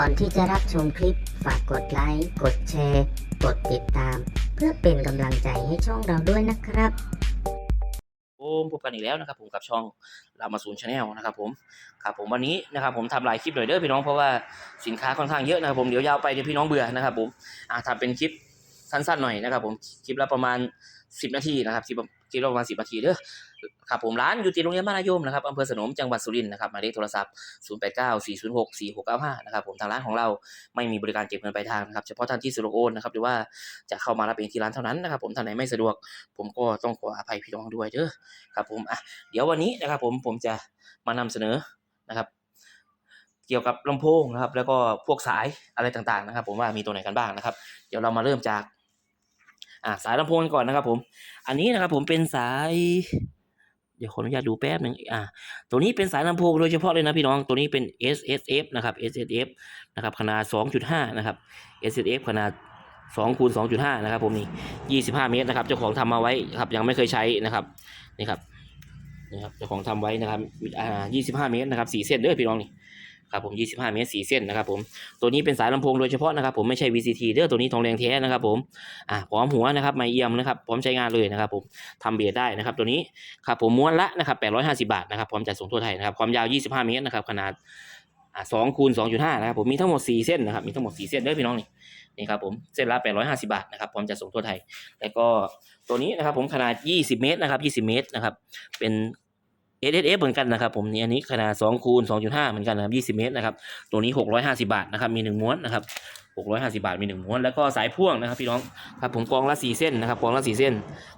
ก่อนที่จะรับชมคลิป ฝากกดไลค์ กดแชร์ กดติดตาม เพื่อเป็นกำลังใจให้ช่องเราด้วยนะครับโอ้พบกันอีกแล้วนะครับ ผมกับช่องรามาศูนย์ชาแนลนะครับ ผมครับผมวันนี้นะครับ ผมทำหลายคลิปหน่อยเด้อพี่น้องเพราะว่าสินค้าค่อนข้างเยอะนะครับผมเดี๋ยวยาวไปเดี๋ยวพี่น้องเบื่อนะครับ ผมอ่าทำเป็นคลิปสั้นๆหน่อยนะครับ ผมคลิปละประมาณ 10นาทีนะครับคลิปคลิปลประมาณ10นาทีเด้อครับผมร้านอยู่ติดโรงเรียนมัธยมนะครับอำเภอสนมจังหวัดสุรินทร์นะครับหมายเลขโทรศัพท์ 0894064695นะครับผมทางร้านของเราไม่มีบริการเก็บเงินปลายทางนะครับเฉพาะท่านที่สะดวกโอนนะครับหรือว่าจะเข้ามารับเองที่ร้านเท่านั้นนะครับผมท่านไหนไม่สะดวก ผมก็ต้องขออภัยพี่น้องด้วยเด้อครับผมอะเดี๋ยววันนี้นะครับผมผมจะมานำเสนอนะครับเกี่ยวกับลำโพงนะครับแล้วก็พวกสายอะไรต่างๆนะครับ ผมว่ามีตัวไหนกันบ้างนะครับ เดี๋ยวเรามาเริ่มจาก อ่าสายลำโพงก่อนนะครับ ผม อันนี้นะครับ ผมเป็นสาย เดี๋ยวขออนุญาตดูแป๊บหนึ่งอ่าตัวนี้เป็นสายลำโพงโดยเฉพาะเลยนะพี่น้องตัวนี้เป็น S S F นะครับ S S F นะครับขนาด 2.5 นะครับ S S F ขนาด2คูณ2.5 นะครับ ผมนี่25 เมตรนะครับเจ้าของทำมาไว้ครับยังไม่เคยใช้นะครับนี่ครับนี่ครับเจ้าของทำไว้นะครับอ่า25 เมตรนะครับ4เส้นเด้อพี่น้องนี่ ครับผม 25 เมตร 4 เส้นนะครับผม ตัวนี้เป็นสายลำโพงโดยเฉพาะนะครับผมไม่ใช่ VCT เด้อตัวนี้ทองแดงแท้นะครับผม อ่าพร้อมหัวนะครับไมค์เอี่ยมนะครับพร้อมใช้งานเลยนะครับผมทำเบียดได้นะครับ ตัวนี้ครับผมม้วนละนะครับ 850 บาทนะครับพร้อมจัดส่งทั่วไทยนะครับความยาว 25 เมตรนะครับขนาดอ่า2คูณ2.5นะครับผมมีทั้งหมด4เส้นนะครับมีทั้งหมด4เส้นเด้อพี่น้องนี่นี่ครับผมเส้นละ850บาทนะครับพร้อมจัดส่งทั่วไทย แล้วก็ตัวนี้นะครับผมขนาด20เมตรนะครับ20เมตรนะครับเป็น S S F เหมือนกันนะครับผมนี่อันนี้ขนาด2คูณ2.5 เหมือนกันนะครับ20 เมตรนะครับตัวนี้ 650 บาทนะครับมี 1 ม้วนนะครับ650 บาทมี 1 ม้วน แล้วก็สายพ่วงนะครับพี่น้องครับผมกองละ 4 เส้นนะครับกองละ 4 เส้น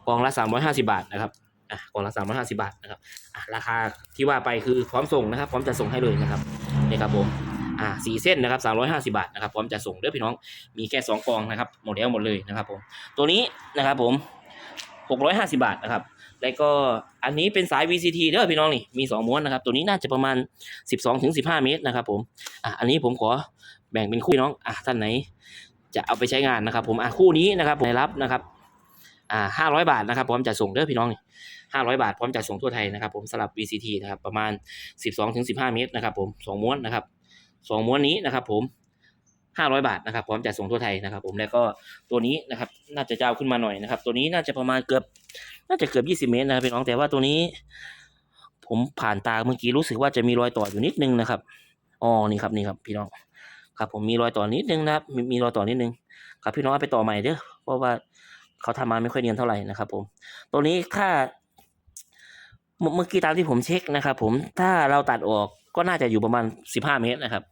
กองละ 350 บาทนะครับอะกองละ350บาทนะครับอะราคาที่ว่าไปคือพร้อมส่งนะครับ พร้อมจะส่งให้เลยนะครับนี่ครับผมอ่าสี่เส้นนะครับสามร้อยห้าสิบาทนะครับพร้อมจะส่งเด้อพี่น้องมีแค่สองกองนะครับหมดแล้วหมดเลยนะครับผมตัวนี้นะครับผมหกร้อยห้าสิบาทนะครับ แล้วก็อันนี้เป็นสาย VCT เด้อพี่น้องนี่มีสองม้วนนะครับ ตัวนี้น่าจะประมาณสิบสองถึงสิบห้าเมตรนะครับผมอะอันนี้ผมขอแบ่งเป็นคู่น้องอะท่านไหน จะเอาไปใช้งานนะครับ ผมอะคู่นี้นะครับในรับนะครับอ่าห้าร้อยบาทนะครับพร้อมจะส่งเด้อพี่น้องนี่ห้าร้อยบาทพร้อมจะส่งทั่วไทยนะครับ ผมสำหรับ VCT นะครับประมาณสิบสองถึงสิบห้าเมตรนะครับ ผมสองม้วนนะครับสองม้วนนี้นะครับ ผม ห้าร้อยบาทนะครับพร้อมจัดส่งทั่วไทยนะครับ ผมแล้วก็ตัวนี้นะครับน่าจะยาวขึ้นมาหน่อยนะครับ ตัวนี้น่าจะประมาณเกือบ น่าจะเกือบยี่สิบเมตรนะครับพี่น้องแต่ว่าตัวนี้ ผมผ่านตาเมื่อกี้รู้สึกว่าจะมีรอยต่ออยู่นิดนึงนะครับอ๋อนี่ครับนี่ครับ พี่น้องครับผมมีรอยต่อนิดนึงนะครับมีมีรอยต่อนิดนึงครับพี่น้องไปต่อใหม่เด้อเพราะว่าเขาทำมาไม่ค่อยเนียนเท่าไหร่นะครับ ผม ตัวนี้ถ้า เมื่อกี้ตามที่ผมเช็คนะครับ ผมถ้าเราตัดออกก็น่าจะอยู่ประมาณสิบห้าเมตรนะครับ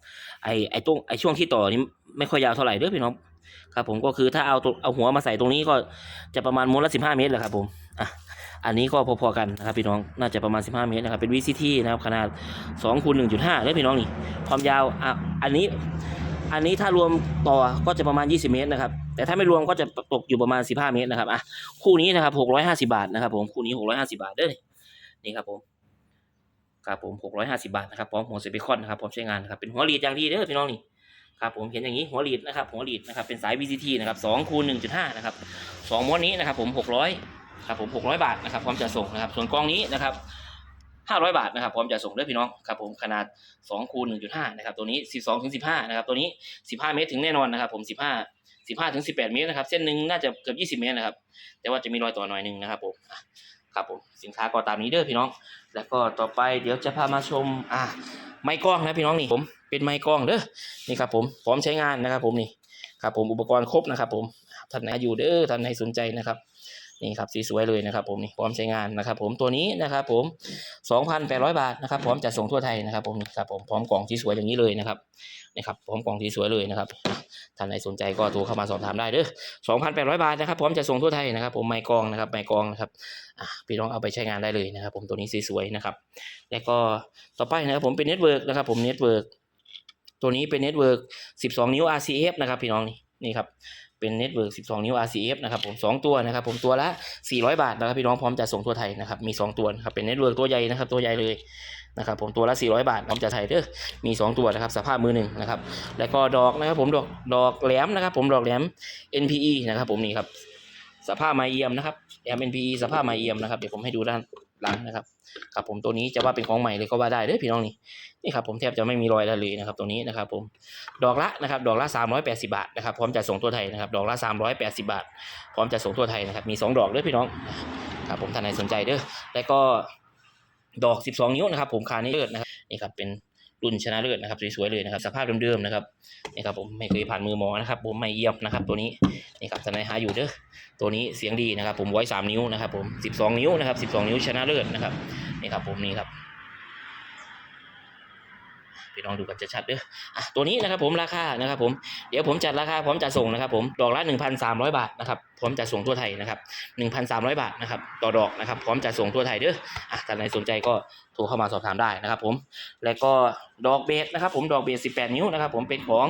ไอไอตรงไอช่วงที่ต่อนี้ไม่ค่อยยาวเท่าไหร่เด้อพี่น้องครับ ผมก็คือถ้าเอาตัวเอาหัวมาใส่ตรงนี้ก็จะประมาณม้วนละสิบห้าเมตรแหละครับ ผมอะอันนี้ก็พอๆกันนะครับพี่น้องน่าจะประมาณสิบห้าเมตรนะครับเป็น VCT นะครับขนาดสองคูณหนึ่งจุดห้าด้อพี่น้องนี่ความยาวอะอันนี้อันนี้ถ้ารวมต่อก็จะประมาณ 20 เมตรนะครับ แต่ถ้าไม่รวมก็จะตกอยู่ประมาณ 15 เมตรนะครับอะคู่นี้นะครับ650 บาทนะครับ ผมคู่นี้ 650 บาทเด้อ นี่ครับผมครับผม650บาทนะครับพร้อมหัวเซปิคอนนะครับพร้อมใช้งานนะครับเป็นหัวลีดอย่างดีเด้อพี่น้องนี่ครับผมเห็นอย่างนี้หัวลีดนะครับหัวลีดนะครับเป็นสาย VCT นะครับ2คูณ1.5นะครับสองม้วนนี้นะครับผม600ครับผม600บาทนะครับพร้อมจะส่งนะครับส่วนกองนี้นะครับ500บาทนะครับพร้อมจะส่งด้อพี่น้องครับผมขนาด2คูณ1.5นะครับตัวนี้12ถึง15นะครับตัวนี้15เมตรถึงแน่นอนนะครับผม15 15ถึง18เมตรนะครับเส้นหนึ่งน่าจะเกือบ20เมตรนะครับแต่ว่าจะมีรอยต่อหน่อยหนึงนะครับผม ครับผมสินค้าก็ตามนี้เด้อพี่น้อง แล้วก็ต่อไปเดี๋ยวจะพามาชมอะไม้กล้องนะพี่น้องนี่ผมเป็นไม้กล้องเด้อนี่ครับผมพร้อมใช้งานนะครับผมนี่ครับผมอุปกรณ์ครบนะครับผมท่านไหนอยู่เด้อท่านไหนสนใจนะครับ นี่ครับสีสวยเลยนะครับผมนี่พร้อมใช้งานนะครับ ผมตัวนี้นะครับผม 2,800 บาทนะครับพร้อมจัดส่งทั่วไทยนะครับ ผมนี่ครับผมพร้อมกล่องที่สวยอย่างนี้เลยนะครับนะครับพร้อมกล่องที่สวยเลยนะครับท่านไหนสนใจก็โทรเข้ามาสอบถามได้เด้อ2,800 บาทนะครับพร้อมจัดส่งทั่วไทยนะครับ ผมไม้กองนะครับไม้กองนะครับพี่น้องเอาไปใช้งานได้เลยนะครับ ผมตัวนี้สวยๆนะครับ แล้วก็ต่อไปนะครับผมเป็นเน็ตเวิร์กนะครับผมเน็ตเวิร์กตัวนี้เป็นเน็ตเวิร์ก12 นิ้ว RCF นะครับพี่น้องนี่นี่ครับ เป็นเน็ตเวิร์ก12 นิ้ว RCF นะครับผมสองตัวนะครับผมตัวละ 400 บาทนะครับพี่น้องพร้อมจะส่งทั่วไทยนะครับมี 2 ตัวครับเป็นเน็ตเวิร์กตัวใหญ่นะครับตัวใหญ่เลยนะครับผมตัวละ 400 บาทพร้อมจะไทยเด้อมี 2 ตัวนะครับสภาพมือหนึ่งนะครับแล้วก็ดอกนะครับผมดอกดอกแหลมนะครับผมดอกแหลม NPE นะครับผมนี่ครับสภาพไมเอียมนะครับแหลม NPE สภาพไมเอียมนะครับเดี๋ยวผมให้ดูด้าน ลังนะครับครับผมตัวนี้จะว่าเป็นของใหม่เลยก็ว่าได้เด้อพี่น้องนี่นี่ครับผมแทบจะไม่มีรอยเลยนะครับตัวนี้นะครับผมดอกละนะครับดอกละ 380 บาทนะครับพร้อมจะส่งตัวไทยนะครับดอกละ 380 บาท พร้อมจะส่งตัวไทยนะครับมี 2 ดอกเด้อพี่น้องครับผมท่านไหนสนใจเด้อแล้วก็ดอก 12 นิ้วนะครับผมคานี้เลิศนะครับนี่ครับเป็น รุ่นชนะเลิศนะครับสวยๆเลยนะครับ สภาพเดิมๆนะครับนี่ครับผมไม่เคยผ่านมือหมอนะครับ ผมไม่เยี่ยมนะครับ ตัวนี้นี่ครับทนานหนหาอยู่เด้อตัวนี้เสียงดีนะครับ ผมไว้สามนิ้วนะครับ ผมสิบสองนิ้วนะครับสิบสองนิ้วชนะเลิศนะครับนี่ครับผมนี่ครับ พี่น้องดูกันจะชัดเด้ออะตัวนี้นะครับผมราคานะครับผมเดี๋ยวผมจัดราคาพร้อมจะส่งนะครับผมดอกละหนึ่งพันสามร้อยบาทนะครับพร้อมจะส่งทั่วไทยนะครับหนึ่งพันสามร้อยบาทนะครับต่อดอกนะครับพร้อมจะส่งทั่วไทยเด้ออะท่านไหนสนใจก็โทรเข้ามาสอบถามได้นะครับผมแล้วก็ดอกเบสนะครับผมดอกเบสสิบแปดนิ้วนะครับผมเป็นของ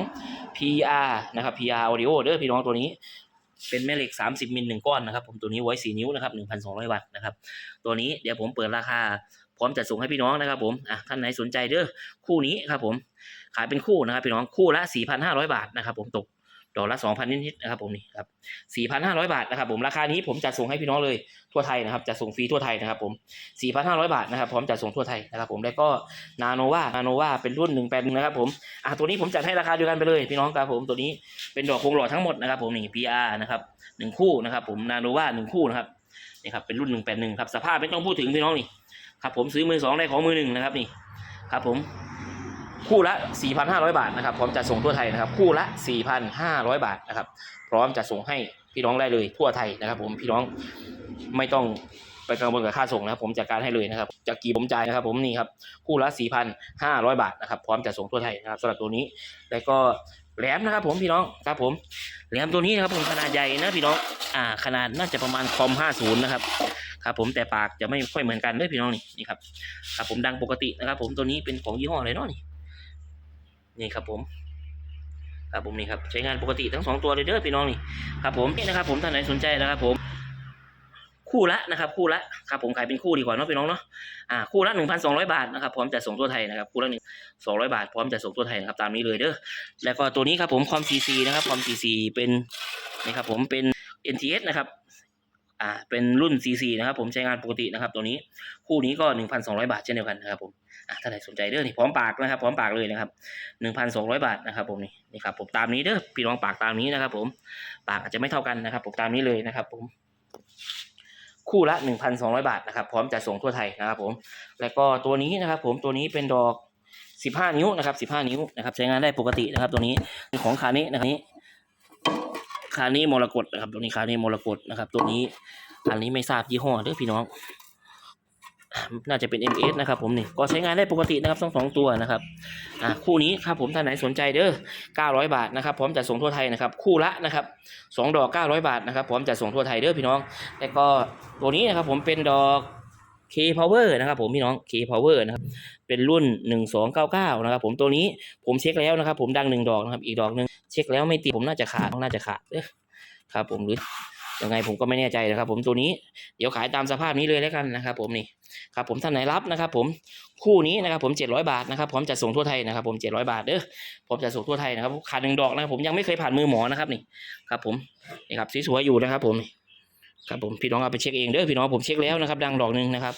PR นะครับ PR Audio เด้อพี่น้องตัวนี้เป็นแม่เหล็ก 30 มิลหนึ่งก้อนนะครับผมตัวนี้ไว้ 4 นิ้วนะครับ 1,200 วัตต์นะครับ ตัวนี้เดี๋ยวผมเปิดราคา พร้อมจะส่งให้พี่น้องนะครับผมอะท่านไหนสนใจเด้อคู่นี้ครับผมขายเป็นคู่นะครับพี่น้องคู่ละ 4,500 บาทนะครับผมตกดอกละ 2,000 นิดๆนะครับผมนี่ครับ 4,500 บาทนะครับผมราคานี้ผมจะส่งให้พี่น้องเลยทั่วไทยนะครับจะส่งฟรีทั่วไทยนะครับผม 4,500 บาทนะครับพร้อมจะส่งทั่วไทยนะครับผมแล้วก็นาโนวานาโนวาเป็นรุ่น181นะครับผมอะตัวนี้ผมจัดให้ราคาเดียวกันไปเลยพี่น้องครับผมตัวนี้เป็นดอกคงหล่อทั้งหมดนะครับผมนี่ PR นะครับหนึ่งคู่นะครับผมนาโนวาหนึ่งคู่นะครับนี่ครับเป็นรุ่นหนึ่งแปดหนึ่งครับสภาพไม่ต้องพูดถึงพี่น้องนี่ ครับผมซื้อมือสองได้ของมือหนึ่งนะครับนี่ครับผมคู่ละ 4,500 บาทนะครับพร้อมจะส่งทั่วไทยนะครับ คู่ละ 4,500 บาทนะครับ พร้อมจะส่งให้พี่น้องได้เลยทั่วไทยนะครับ ผมพี่น้องไม่ต้องไปกังวลกับค่าส่งนะครับ ผมจัดการให้เลยนะครับจะกี่ผมจ่ายนะครับ ผมนี่ครับคู่ละ 4,500 บาทนะครับ พร้อมจะส่งทั่วไทยนะครับสำหรับตัวนี้แล้วก็แหลมนะครับ ผมพี่น้องครับผมแหลมตัวนี้นะครับผมขนาดใหญ่นะพี่น้องอ่าขนาดน่าจะประมาณคอม 50 นะครับ ครับผมแต่ปากจะไม่ค่อยเหมือนกันเลยพี่น้องนี่นี่ครับครับผมดังปกตินะครับ ผมตัวนี้เป็นของยี่ห้ออะไรเนาะนี่นี่ครับผมครับผมนี่ครับใช้งานปกติทั้งสองตัวเลยเด้อพี่น้องนี่ครับผมนี่นะครับ ผมท่านไหนสนใจนะครับ ผม คู่ละนะครับ คู่ละครับผมขายเป็นคู่ดีกว่าเนาะพี่น้องเนาะอ่าคู่ละหนึ่งพันสองร้อยบาทนะครับพร้อมจะส่งทั่วไทยนะครับคู่ละหนึ่งสองร้อยบาทพร้อมจะส่งทั่วไทยนะครับตามนี้เลยเด้อแล้วก็ตัวนี้ครับผมคอม CC นะครับคอม CC เป็นนะครับผมเป็น NTS นะครับ อ่าเป็นรุ่น CC นะครับผมใช้งานปกตินะครับตัวนี้คู่นี้ก็ 1,200 บาทเช่นเดียวกันนะครับผมอะถ้าใครสนใจเด้อนี่พร้อมปากนะครับพร้อมปากเลยนะครับ 1,200 บาทนะครับผมนี่นี่ครับผมตามนี้เด้อพี่น้องปากตามนี้นะครับ ผมปากอาจจะไม่เท่ากันนะครับผมตามนี้เลยนะครับ ผมคู่ละ 1,200 บาทนะครับ พร้อมจะส่งทั่วไทยนะครับผม แล้วก็ตัวนี้นะครับ ผมตัวนี้เป็นดอก 15 นิ้วนะครับ 15 นิ้วนะครับ ใช้งานได้ปกตินะครับ ตัวนี้ของคานี้นะครับนี้ คานี้มรกตนะครับ ตัวนี้คานี้มรกตนะครับ ตัวนี้ อันนี้ไม่ทราบยี่ห้อเด้อพี่น้อง น่าจะเป็น MS นะครับผมนี่ก็ใช้งานได้ปกตินะครับทั้งสองตัวนะครับอ่าคู่นี้ครับผมท่านไหนสนใจเด้อ900 บาทนะครับพร้อมจะส่งทั่วไทยนะครับ คู่ละนะครับสองดอก 900 บาทนะครับพร้อมจะส่งทั่วไทยเด้อพี่น้องแล้วก็ตัวนี้นะครับผมเป็นดอก K Power นะครับผมพี่น้อง K Power นะครับเป็นรุ่น 1299 นะครับผมตัวนี้ผมเช็คแล้วนะครับ ผมดังหนึ่งดอกนะครับอีกดอกหนึ่ง ช็คแล้วไม่ติดผมน่าจะขาดน่าจะขาดเด้อครับ ผมหรือยังไงผมก็ไม่แน่ใจนะครับ ผมตัวนี้เดี๋ยวขายตามสภาพนี้เลยแล้วกันนะครับ ผมนี่ครับ ผมท่านไหนรับนะครับ ผมคู่นี้นะครับ ผม 700 บาทนะครับพร้อมจะส่งทั่วไทยนะครับ ผม 700 บาทเด้อพร้อมจะส่งทั่วไทยนะครับขาดหนึ่งดอกนะครับผมยังไม่เคยผ่านมือหมอนะครับนี่ครับ ผมนี่ครับสวยๆอยู่นะครับ ผมครับผมพี่น้องเอาไปเช็คเองเด้อพี่น้องผมเช็คแล้วนะครับ ดังดอกหนึ่งนะครับ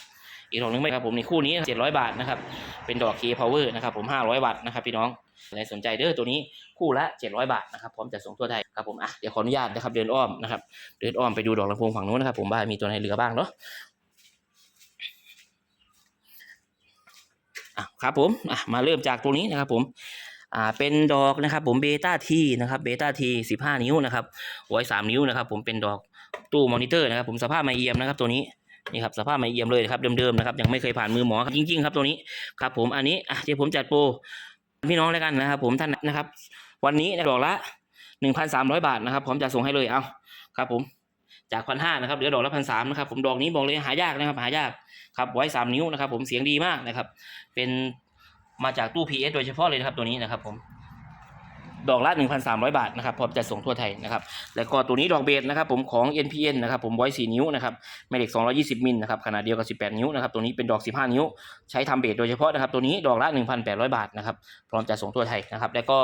อีกดอกหนึงไม่ครับผมในคู่นี้700 บาทนะครับเป็นดอก K Power นะครับ ผม500วัตต์นะครับพี่น้อง ใครสนใจเด้อตัวนี้คู่ละ 700 บาทนะครับพร้อมจะส่งทั่วไทยครับผมอะเดี๋ยวขออนุญาตนะครับเดินอ้อมนะครับเดินอ้อมไปดูดอกลำโพงฝั่งนู้นนะครับผมว่ามีตัวไหนเหลือบ้างเนาะอะครับผมอะมาเริ่มจากตัวนี้นะครับผมอ่าเป็นดอกนะครับผมเบต้าทีนะครับเบต้าที15นิ้วนะครับไว้3นิ้วนะครับ ผมเป็นดอกตู้มอนิเตอร์นะครับ ผมสภาพไม่เอี่ยมนะครับตัวนี้นี่ครับสภาพไม่เยี่ยมเลยครับเดิมๆนะครับยังไม่เคยผ่านมือหมอครับจริงๆครับตัวนี้ครับผมอันนี้อะเดี๋ยวผมจัดโปร พี่น้องแล้วกันนะครับผมท่านนะครับ วันนี้ดอกละหนึ่งพันสามร้อยบาทนะครับผมจะส่งให้เลยเอาครับผมจากพันห้านะครับเหลือดอกละพันสามนะครับผมดอกนี้บอกเลยหายากนะครับหายากครับไว้สามนิ้วนะครับ ผมเสียงดีมากนะครับ เป็นมาจากตู้ PS โดยเฉพาะเลยนะครับตัวนี้นะครับผม ดอกละ 1,300 บาทนะครับพร้อมจะส่งทั่วไทยนะครับแล้วก็ตัวนี้ดอกเบสนะครับผมของ NPN นะครับผมไว้4นิ้วนะครับแม่เหล็ก 220 มิลนะครับขนาดเดียวกับ 18 นิ้วนะครับตัวนี้เป็นดอก 15 นิ้ว ใช้ทำเบสโดยเฉพาะนะครับตัวนี้ดอกละ 1,800 บาทนะครับพร้อมจะส่งทั่วไทยนะครับแล้วก็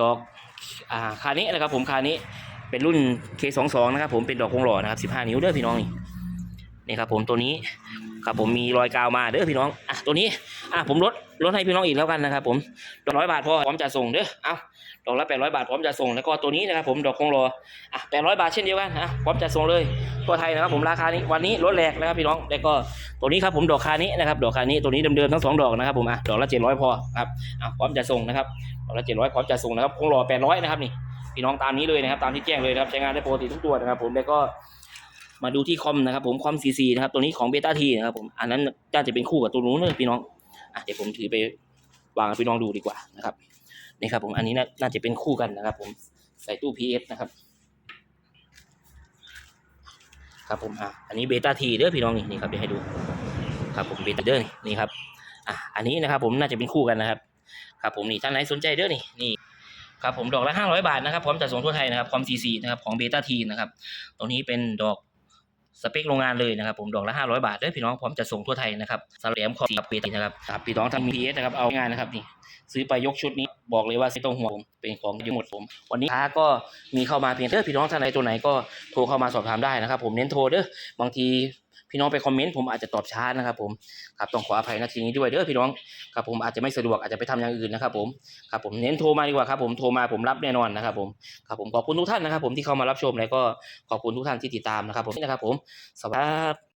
ดอกอ่าคานี้นะครับผมคานี้เป็นรุ่น K22 นะครับผมเป็นดอกคงหล่อนะครับ 15 นิ้วเด้อพี่น้องนี่นี่ครับผมตัวนี้ครับผมมีรอยกาวมาเด้อพี่น้องอะตัวนี้ อะผมลดลดให้พี่น้องอีกแล้วกันนะครับ ผมดอกร้อยบาทพอพร้อมจะส่งเด้อเอาดอกละแปดร้อยบาทพร้อมจะส่งแล้วก็ตัวนี้นะครับผมดอกคงรออะแปดร้อยบาทเช่นเดียวกันอะพร้อมจะส่งเลยทั่วไทยนะครับผมราคานี้วันนี้ลดแรกนะครับพี่น้องแล้วก็ตัวนี้ครับผมดอกคานี้นะครับดอกคานี้ตัวนี้เดิมๆทั้งสองดอกนะครับผมอะดอกละเจ็ดร้อยพอครับอะพร้อมจะส่งนะครับดอกละเจ็ดร้อยพร้อมจะส่งนะครับคงรอแปดร้อยนะครับนี่พี่น้องตามนี้เลยนะครับตามที่แจ้งเลยนะครับใช้งานได้ปกติทุกตัวนะครับ ผมแล้วก็มาดูที่คอมนะครับผมคอม CC นะครับตัวนี้ของเบต้าทีนะครับผมอันนั้นน่าจะเป็นคู่กับตัวนู้นเลยพี่น้อง อะเดี๋ยวผมถือไปวางให้พี่น้องดูดีกว่านะครับนี่ครับผมอันนี้น่าจะเป็นคู่กันนะครับ ผมใส่ตู้ PS นะครับ ครับผมอะอันนี้เบต้าทีเด้อพี่น้องนี่นี่ครับเดี๋ยวให้ดู ครับผมเบต้าเด้อนี่นี่ครับอะอันนี้นะครับผมน่าจะเป็นคู่กันนะครับ ครับผมนี่ท่านไหนสนใจเด้อนี่นี่ครับผมดอกละห้าร้อยบาทนะครับพร้อมจัดส่งทั่วไทยนะครับคอม CC นะครับของเบต้าทีนะครับตรงนี้เป็นดอก สเปคโรงงานเลยนะครับผมดอกละ500 บาทเด้อพี่น้องพร้อมจะส่งทั่วไทยนะครับสแลมคอมกับเปตนะครับครับพี่น้องทำมีเอสนะครับเอาง่านนะครับนี่ซื้อไปยกชุดนี้บอกเลยว่าไม่ต้องห่วงผมเป็นของดีหมดผม วันนี้ค้าก็มีเข้ามาเพียงเด้อพี่น้องท่านใดตัวไหนก็โทรเข้ามาสอบถามได้นะครับ ผมเน้นโทรเด้อบางที พี่น้องไปคอมเมนต์ผมอาจจะตอบช้านะครับ ผมครับต้องขออภัยนาทีนี้ด้วยเด้อพี่น้องครับผมอาจจะไม่สะดวกอาจจะไปทำอย่างอื่นนะครับ ผมครับผมเน้นโทรมาดีกว่าครับผมโทรมาผมรับแน่นอนนะครับ ผมครับผมขอบคุณทุกท่านนะครับ ผมที่เข้ามารับชมแล้วก็ขอบคุณทุกท่านที่ติดตามนะครับ ผมนี่นะครับ ผมสวัสดีครับ